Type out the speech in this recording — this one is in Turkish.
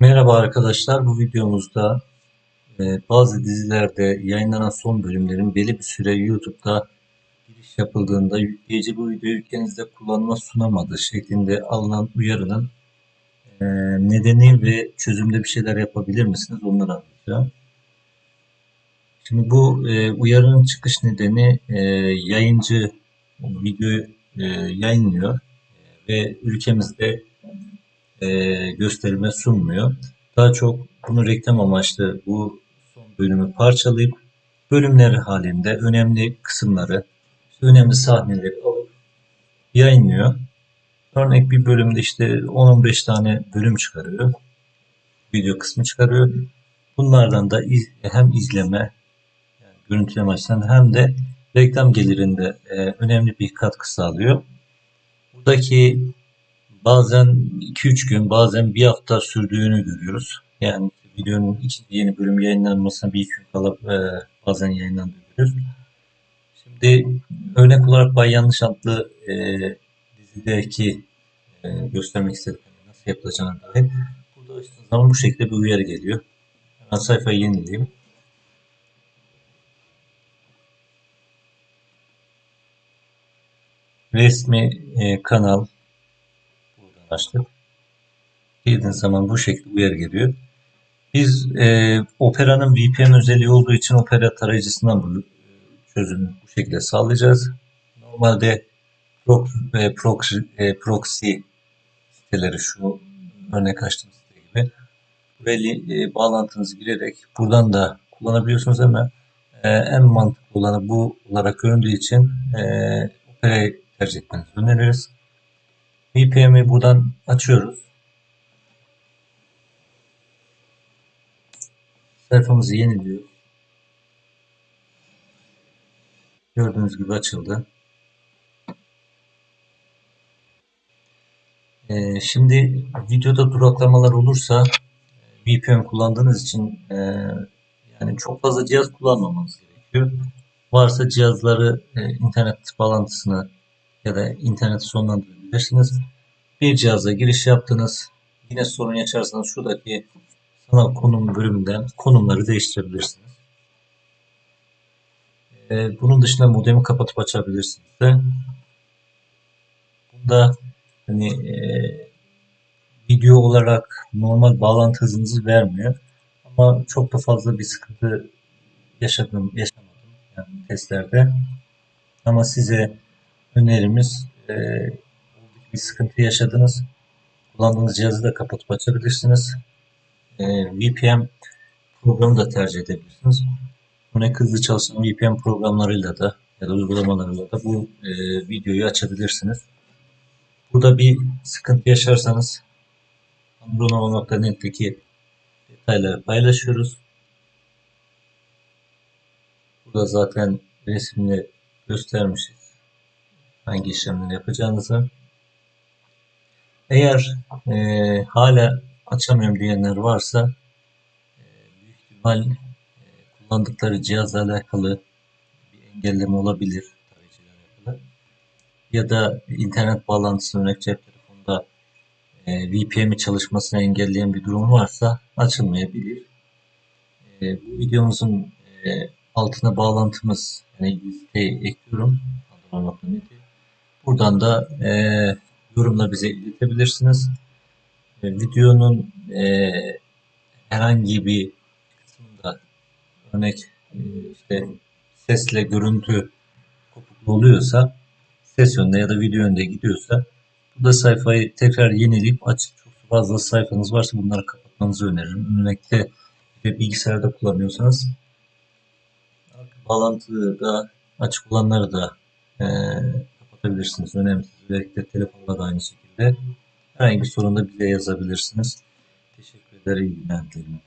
Merhaba arkadaşlar, bu videomuzda e, bazı dizilerde yayınlanan son bölümlerin belli bir süre YouTube'da giriş yapıldığında yükleyici bu videoyu ülkenizde kullanıma sunamadı şeklinde alınan uyarının e, nedeni ve çözümde bir şeyler yapabilir misiniz onları anlatacağım. Şimdi bu e, uyarının çıkış nedeni e, yayıncı videoyu e, yayınlıyor ve ülkemizde e, gösterime sunmuyor. Daha çok bunu reklam amaçlı bu son bölümü parçalayıp bölümler halinde önemli kısımları, işte önemli sahneleri alıp yayınlıyor. Örnek bir bölümde işte 10-15 tane bölüm çıkarıyor. Video kısmı çıkarıyor. Bunlardan da iz- hem izleme, yani görüntüleme açısından hem de reklam gelirinde e, önemli bir katkı sağlıyor. Buradaki bazen 2-3 gün bazen bir hafta sürdüğünü görüyoruz. Yani videonun ikinci yeni bölüm yayınlanmasına bir gün kala e, bazen yayınlandığını. Şimdi örnek olarak Bay Yanlış adlı e, dizideki e, göstermek istediklerini nasıl yapılacağına dair burada açtığınız zaman bu şekilde bir uyarı geliyor. Hemen sayfayı yenileyim. Resmi e, kanal açtık. Girdiğiniz zaman bu şekilde uyarı geliyor. Biz e, Opera'nın VPN özelliği olduğu için Opera tarayıcısından bu çözümü bu şekilde sağlayacağız. Normalde prox, e, proxy, e, proxy siteleri şu örnek açtığım site gibi li- e, bağlantınızı girerek buradan da kullanabiliyorsunuz ama e, en mantıklı olanı bu olarak göründüğü için e, Opera'yı tercih etmenizi öneririz. VPN'i buradan açıyoruz. Sayfamızı yeniliyor. Gördüğünüz gibi açıldı. Ee, şimdi videoda duraklamalar olursa e, VPN kullandığınız için e, yani çok fazla cihaz kullanmamanız gerekiyor. Varsa cihazları e, internet bağlantısını ya da interneti sonlandırabilirsiniz. Bir cihaza giriş yaptınız. Yine sorun yaşarsanız şuradaki sanal konum bölümünden konumları değiştirebilirsiniz. Ee, bunun dışında modemi kapatıp açabilirsiniz de. Bunda hani e, video olarak normal bağlantı hızınızı vermiyor. Ama çok da fazla bir sıkıntı yaşadım, yaşamadım yani testlerde. Ama size önerimiz e, bir sıkıntı yaşadınız. Kullandığınız cihazı da kapatıp açabilirsiniz. E, VPN programı da tercih edebilirsiniz. Örnek hızlı çalışan VPN programlarıyla da ya da uygulamalarıyla da bu e, videoyu açabilirsiniz. Burada bir sıkıntı yaşarsanız Bruno.net'teki detayları paylaşıyoruz. Burada zaten resimle göstermişiz hangi işlemleri yapacağınızı. Eğer e, hala açamıyorum diyenler varsa e, büyük ihtimal e, kullandıkları cihazla alakalı bir engelleme olabilir tarayıcıyla alakalı. Ya da internet bağlantısı örnek cep telefonunda e, VPN'i çalışmasını engelleyen bir durum varsa açılmayabilir. E, bu videomuzun e, altına bağlantımız yani ekliyorum. Buradan da e, yorumla bize iletebilirsiniz. E, videonun e, herhangi bir kısmında örnek e, işte sesle görüntü oluyorsa ses yönde ya da video yönde gidiyorsa burada sayfayı tekrar yenileyip açıp çok fazla sayfanız varsa bunları kapatmanızı öneririm. Örnekte bir bilgisayarda kullanıyorsanız bağlantı da açık olanları da e, kapatabilirsiniz. Önemsiz. Özellikle telefonda da aynı şekilde. Herhangi bir sorunda bize yazabilirsiniz. Teşekkür ederim. Dilerim.